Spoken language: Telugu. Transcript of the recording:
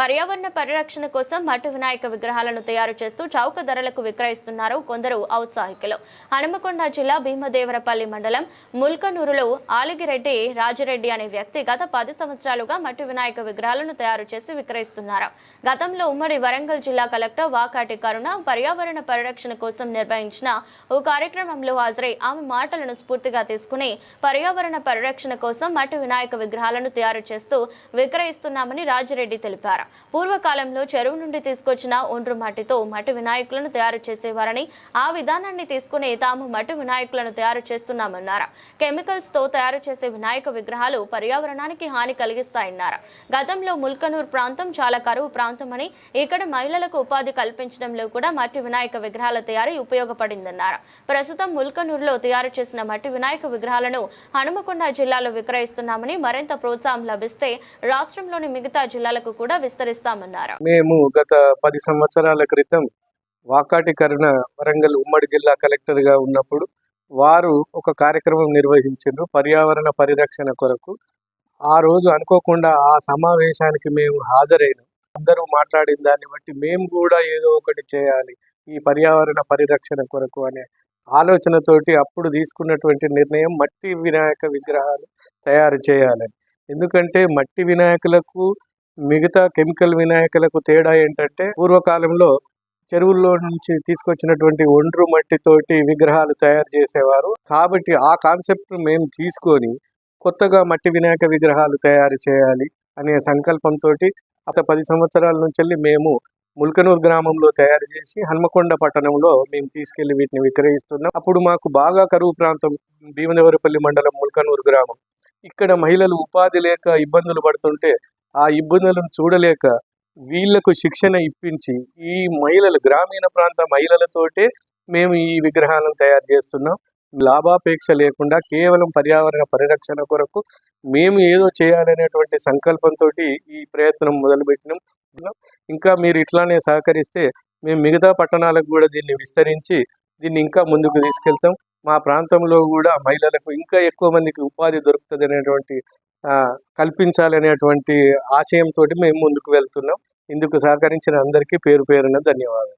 పర్యావరణ పరిరక్షణ కోసం మట్టి వినాయక విగ్రహాలను తయారు చేస్తూ చౌక ధరలకు విక్రయిస్తున్నారు కొందరు ఔత్సాహికులు. హనుమకొండ జిల్లా భీమదేవరపల్లి మండలం ముల్కనూరులో ఆలిగిరెడ్డి రాజిరెడ్డి అనే వ్యక్తి గత పది సంవత్సరాలుగా మట్టి వినాయక విగ్రహాలను తయారు చేసి విక్రయిస్తున్నారు. గతంలో ఉమ్మడి వరంగల్ జిల్లా కలెక్టర్ వాకాటి కరుణ పర్యావరణ పరిరక్షణ కోసం నిర్వహించిన ఓ కార్యక్రమంలో హాజరై ఆమె మాటలను స్ఫూర్తిగా తీసుకుని పర్యావరణ పరిరక్షణ కోసం మట్టి వినాయక విగ్రహాలను తయారు చేస్తూ విక్రయిస్తున్నామని రాజిరెడ్డి తెలిపారు. పూర్వకాలంలో చెరువు నుండి తీసుకొచ్చిన ఒండ్రు మట్టితో మట్టి వినాయకులను తయారు చేసేవారని ఆ విధానాన్ని తీసుకుని తాము మట్టి వినాయకులను తయారు చేస్తున్నామన్నారు. కెమికల్స్తో తయారు చేసే వినాయక విగ్రహాలు పర్యావరణానికి హాని కలిగిస్తాయన్నారు. గతంలో ముల్కనూర్ ప్రాంతం చాలా కరువు ప్రాంతమని ఇక్కడ మహిళలకు ఉపాధి కల్పించడంలో కూడా మట్టి వినాయక విగ్రహాల తయారీ ఉపయోగపడిందన్నారు. ప్రస్తుతం ముల్కనూరులో తయారు చేసిన మట్టి వినాయక విగ్రహాలను హనుమకొండ జిల్లాలో విక్రయిస్తున్నామని మరింత ప్రోత్సాహం లభిస్తే రాష్ట్రంలోని మిగతా జిల్లాలకు కూడా విస్తరిస్తామన్నారు. మేము గత పది సంవత్సరాల క్రితం వాకాటి కరుణ వరంగల్ ఉమ్మడి జిల్లా కలెక్టర్గా ఉన్నప్పుడు వారు ఒక కార్యక్రమం నిర్వహించారు పర్యావరణ పరిరక్షణ కొరకు. ఆ రోజు అనుకోకుండా ఆ సమావేశానికి మేము హాజరైనాం. అందరూ మాట్లాడిన దాన్ని బట్టి మేము కూడా ఏదో ఒకటి చేయాలి ఈ పర్యావరణ పరిరక్షణ కొరకు అనే ఆలోచనతోటి అప్పుడు తీసుకున్నటువంటి నిర్ణయం మట్టి వినాయక విగ్రహాలు తయారు చేయాలని. ఎందుకంటే మట్టి వినాయకులకు మిగతా కెమికల్ వినాయకులకు తేడా ఏంటంటే పూర్వకాలంలో చెరువుల్లో నుంచి తీసుకొచ్చినటువంటి ఒండ్రు మట్టితోటి విగ్రహాలు తయారు చేసేవారు. కాబట్టి ఆ కాన్సెప్ట్ మేము తీసుకొని కొత్తగా మట్టి వినాయక విగ్రహాలు తయారు చేయాలి అనే సంకల్పంతో అత పది సంవత్సరాల నుంచి మేము ముల్కనూరు గ్రామంలో తయారు చేసి హన్మకొండ పట్టణంలో మేము తీసుకెళ్ళి వీటిని విక్రయిస్తున్నాం. అప్పుడు మాకు బాగా కరువు ప్రాంతం భీమనవరపల్లి మండలం ముల్కనూరు గ్రామం. ఇక్కడ మహిళలు ఉపాధి లేక ఇబ్బందులు పడుతుంటే ఆ ఇబ్బందులను చూడలేక వీళ్ళకు శిక్షణ ఇప్పించి ఈ మహిళలు గ్రామీణ ప్రాంత మహిళలతోటే మేము ఈ విగ్రహాలను తయారు చేస్తున్నాం. లాభాపేక్ష లేకుండా కేవలం పర్యావరణ పరిరక్షణ కొరకు మేము ఏదో చేయాలనేటువంటి సంకల్పంతో ఈ ప్రయత్నం మొదలుపెట్టినాం. ఇంకా మీరు ఇట్లానే సహకరిస్తే మేము మిగతా పట్టణాలకు కూడా దీన్ని విస్తరించి దీన్ని ఇంకా ముందుకు తీసుకెళ్తాం. మా ప్రాంతంలో కూడా మహిళలకు ఇంకా ఎక్కువ మందికి ఉపాధి దొరుకుతుంది అనేటువంటి కల్పించాలనేటువంటి ఆశయంతో మేము ముందుకు వెళ్తున్నాం. ఇందుకు సహకరించిన అందరికీ పేరు పేరున ధన్యవాదాలు.